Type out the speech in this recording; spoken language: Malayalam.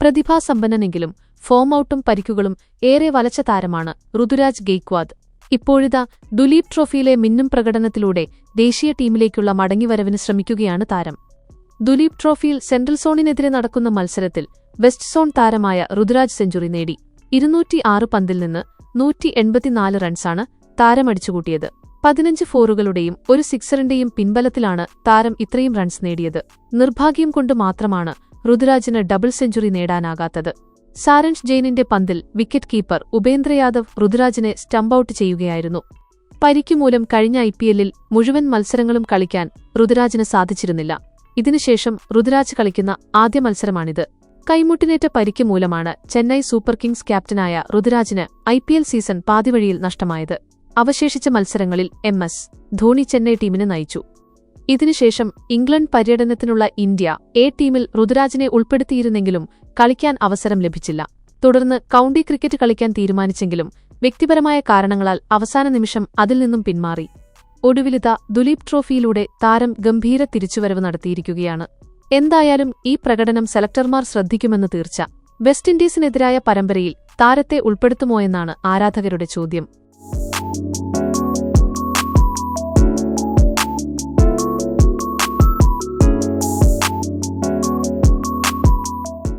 പ്രതിഭാസമ്പന്നനെങ്കിലും ഫോം ഔട്ടും പരിക്കുകളും ഏറെ വലച്ച താരമാണ് ഋതുരാജ് ഗെയ്ക്വാദ്. ഇപ്പോഴിതാ ദുലീപ് ട്രോഫിയിലെ മിന്നും പ്രകടനത്തിലൂടെ ദേശീയ ടീമിലേക്കുള്ള മടങ്ങിവരവിന് ശ്രമിക്കുകയാണ് താരം. ദുലീപ് ട്രോഫിയിൽ സെൻട്രൽ സോണിനെതിരെ നടക്കുന്ന മത്സരത്തിൽ വെസ്റ്റ് സോൺ താരമായ ഋതുരാജ് സെഞ്ചുറി നേടി. ഇരുന്നൂറ്റി ആറ് പന്തിൽ നിന്ന് നൂറ്റി എൺപത്തിനാല് റൺസാണ് താരമടിച്ചുകൂട്ടിയത്. പതിനഞ്ച് ഫോറുകളുടെയും ഒരു സിക്സറിന്റെയും പിൻബലത്തിലാണ് താരം ഇത്രയും റൺസ് നേടിയത്. നിർഭാഗ്യം കൊണ്ട് മാത്രമാണ് ഋതുരാജിന് ഡബിൾ സെഞ്ചുറി നേടാനാകാത്തത്. സാരൻഷ് ജെയിനിന്റെ പന്തിൽ വിക്കറ്റ് കീപ്പർ ഉപേന്ദ്ര യാദവ് ഋതുരാജിനെ സ്റ്റംപ് ഔട്ട് ചെയ്യുകയായിരുന്നു. പരിക്കുമൂലം കഴിഞ്ഞ ഐ പി എല്ലിൽ മുഴുവൻ മത്സരങ്ങളും കളിക്കാൻ ഋതുരാജിന് സാധിച്ചിരുന്നില്ല. ഇതിനുശേഷം ഋതുരാജ് കളിക്കുന്ന ആദ്യ മത്സരമാണിത്. കൈമുട്ടിനേറ്റ പരിക്ക് മൂലമാണ് ചെന്നൈ സൂപ്പർ കിങ്സ് ക്യാപ്റ്റനായ ഋതുരാജിന് എൽ സീസൺ പാതിവഴിയിൽ നഷ്ടമായത്. അവശേഷിച്ച മത്സരങ്ങളിൽ എം എസ് ധോണി ചെന്നൈ ടീമിനെ നയിച്ചു. ഇതിനുശേഷം ഇംഗ്ലണ്ട് പര്യടനത്തിനുള്ള ഇന്ത്യ എ ടീമിൽ ഋതുരാജിനെ ഉൾപ്പെടുത്തിയിരുന്നെങ്കിലും കളിക്കാൻ അവസരം ലഭിച്ചില്ല. തുടർന്ന് കൌണ്ടി ക്രിക്കറ്റ് കളിക്കാൻ തീരുമാനിച്ചെങ്കിലും വ്യക്തിപരമായ കാരണങ്ങളാൽ അവസാന നിമിഷം അതിൽ നിന്നും പിന്മാറി. ഒടുവിലിത ദുലീപ് ട്രോഫിയിലൂടെ താരം ഗംഭീര തിരിച്ചുവരവ് നടത്തിയിരിക്കുകയാണ്. എന്തായാലും ഈ പ്രകടനം സെലക്ടർമാർ ശ്രദ്ധിക്കുമെന്ന് തീർച്ച. വെസ്റ്റ് ഇൻഡീസിനെതിരായ പരമ്പരയിൽ താരത്തെ ഉൾപ്പെടുത്തുമോയെന്നാണ് ആരാധകരുടെ ചോദ്യം.